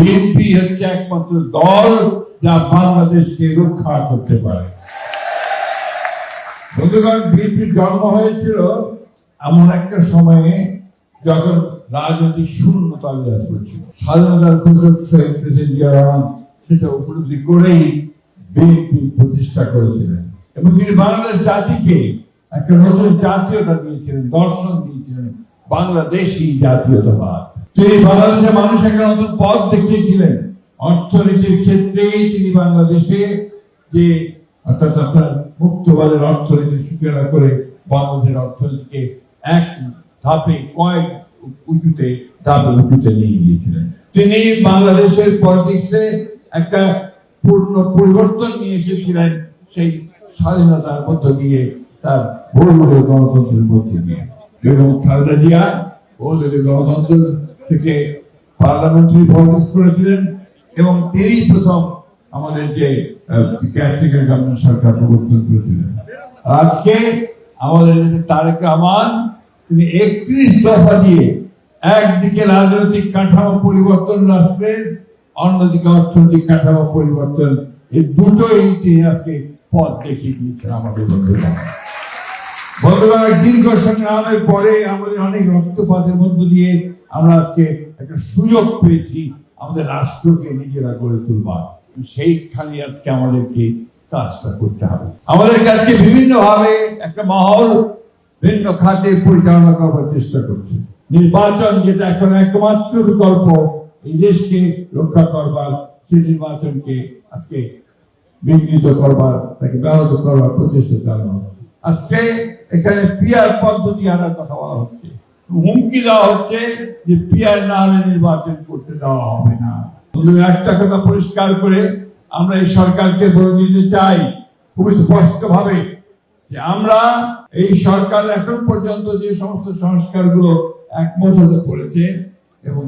BNP হচ্ছে একমাত্র দল যা বাংলাদেশকে রক্ষা করতে পারে। বন্ধুগণ, বিএনপির জন্ম হয়েছিল এমন একটা সময়ে যখন রাজনৈতিক শূন্যতা বিরাজ করছিল। স্বাধীনতার ঘোষক শহীদ প্রেসিডেন্ট জিয়া রহমান সেটা উপলব্ধি করেই বিএনপি প্রতিষ্ঠা করেছিলেন এবং তিনি বাংলাদেশ জাতিকে একটা নতুন জাতীয়তা দিয়েছিলেন, দর্শন দিয়েছিলেন বাংলাদেশি জাতীয়তাবাদ। তিনি বাংলাদেশের মানুষ একটা নতুন পথ দেখিয়েছিলেন। অর্থনীতির ক্ষেত্রেই তিনি বাংলাদেশে যে, অর্থাৎ আপনার মুক্তবাদের অর্থনীতি সুকেরা করে বাংলাদেশের অর্থনীতিকে এক ধাপে, কয়েক উঁচুতে, ধাপে উঁচুতে নিয়ে গিয়েছিলেন। তিনি বাংলাদেশের পলিটিক্সে একটা পূর্ণ পরিবর্তন নিয়ে এসেছিলেন, সেই স্বাধীনতার মধ্য দিয়ে তার বহুদলীয় গণতন্ত্রের মধ্য দিয়ে। বেগম খালেদা জিয়া, বহুদলীয় গণতন্ত্র থেকে পার্লামেন্টারি পলিটিক্স করেছিলেন এবং তিনি প্রথম আমাদের যে গভর্নমেন্ট সরকার প্রবর্তন করেছিলেন। আজকে আমাদের যে তারেক রহমান, তিনি একত্রিশ দফা দিয়ে একদিকে রাজনৈতিক কাঠামো পরিবর্তন রাষ্ট্রের, অন্যদিকে অর্থনৈতিক কাঠামো পরিবর্তন। এই দুটোই তিনি আজকে পথ দেখিয়ে দিয়েছেন আমাদের বন্ধুরা বন্ধুরা দীর্ঘ সংগ্রামের পরে আমাদের অনেক রক্তপাতের মধ্য দিয়ে আমরা আজকে একটা সুযোগ পেয়েছি আমাদের রাষ্ট্রকে নিজেরা গড়ে তুলবার। সেইখানে আজকে আমাদেরকে কাজটা করতে হবে। আমাদেরকে আজকে বিভিন্ন ভাবে একটা মহল ভিন্ন খাতে পরিচালনা করবার চেষ্টা করছে। নির্বাচন যেটা এখন একমাত্র বিকল্প, এই দেশকে রক্ষা করবার সেই নির্বাচনকে আজকে বিঘ্নিত করবার, তাকে ব্যাহত করবার প্রচেষ্টা চালানো আজকে এখানে পিয়ার পদ্ধতি আনার কথা বলা হচ্ছে। হুমকি দেওয়া হচ্ছে যে পিয়ার না হলে নির্বাচন করতে দেওয়া হবে না। একটা কথা পরিষ্কার করে আমরা এই সরকারকে বলে দিতে চাই খুবই স্পষ্ট ভাবে যে আমরা এই সরকার এখন পর্যন্ত যে সমস্ত সংস্কারগুলো একমত হতে পড়েছে এবং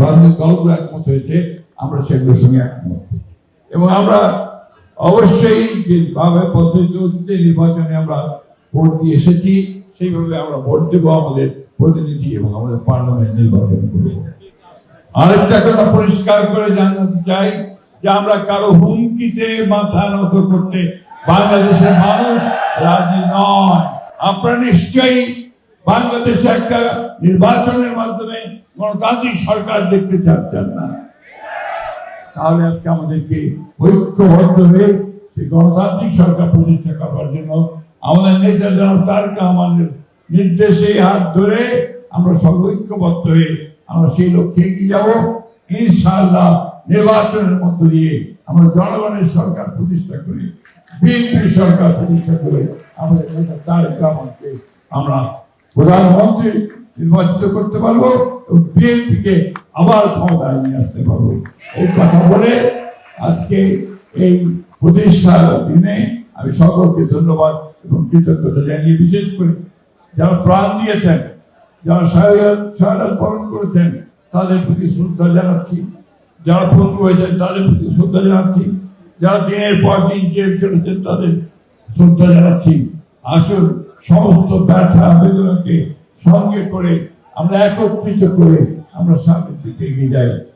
রাজনৈতিক দলগুলো একমত হয়েছে, আমরা সেগুলোর সঙ্গে একমত। এবং আমরা অবশ্যই যেভাবে পদ্ধতি নির্বাচনে আমরা ভোট দিয়ে এসেছি, সেইভাবে আমরা ভোট দেবো আমাদের প্রতিনিধি এবং আমাদের পার্লামেন্ট নির্বাচন করব। আরেকটা কথা পরিষ্কার করে জানাতে চাই যে আমরা কারও হুমকিতে মাথা নত করতে বাংলাদেশের মানুষ রাজি নয়। আপনারা নিশ্চয়ই বাংলাদেশে একটা নির্বাচনের মাধ্যমে গণতান্ত্রিক সরকার দেখতে চাচ্ছেন না। তাহলে আজকে আমাদেরকে ঐক্যবদ্ধ হয়ে সেই গণতান্ত্রিক সরকার প্রতিষ্ঠা করবার জন্য আমাদের নেতা যেন তার আমাদের নির্দেশে হাত ধরে আমরা সব ঐক্যবদ্ধ হয়ে আমরা সেই লক্ষ্যে এগিয়ে যাব। ইনশাআল্লাহ নির্বাচনের মধ্য দিয়ে আমরা জনগণের সরকার প্রতিষ্ঠা করি বিএনপি সরকার প্রতিষ্ঠা করে আমাদের নেতা আমরা প্রধানমন্ত্রী নির্বাচিত করতে পারব এবং বিএনপিকে আবার ক্ষমতায় নিয়ে আসতে পারব। এই কথা বলে আজকে এই প্রতিষ্ঠার দিনে আমি সকলকে ধন্যবাদ এবং কৃতজ্ঞতা জানিয়ে বিশেষ করে যারা প্রাণ দিয়েছেন, যারা সহায়তা বরণ করেছেন, তাদের প্রতি শ্রদ্ধা জানাচ্ছি। যারা পঙ্গু হয়েছেন, তাদের প্রতি শ্রদ্ধা জানাচ্ছি। যারা দিনের পর দিন জেল কেটেছেন তাদের শ্রদ্ধা জানাচ্ছি। আসুন, সমস্ত ব্যথা বেদনাকে সঙ্গে করে, আমরা একত্রিত করে আমরা সামনের দিকে এগিয়ে যাই।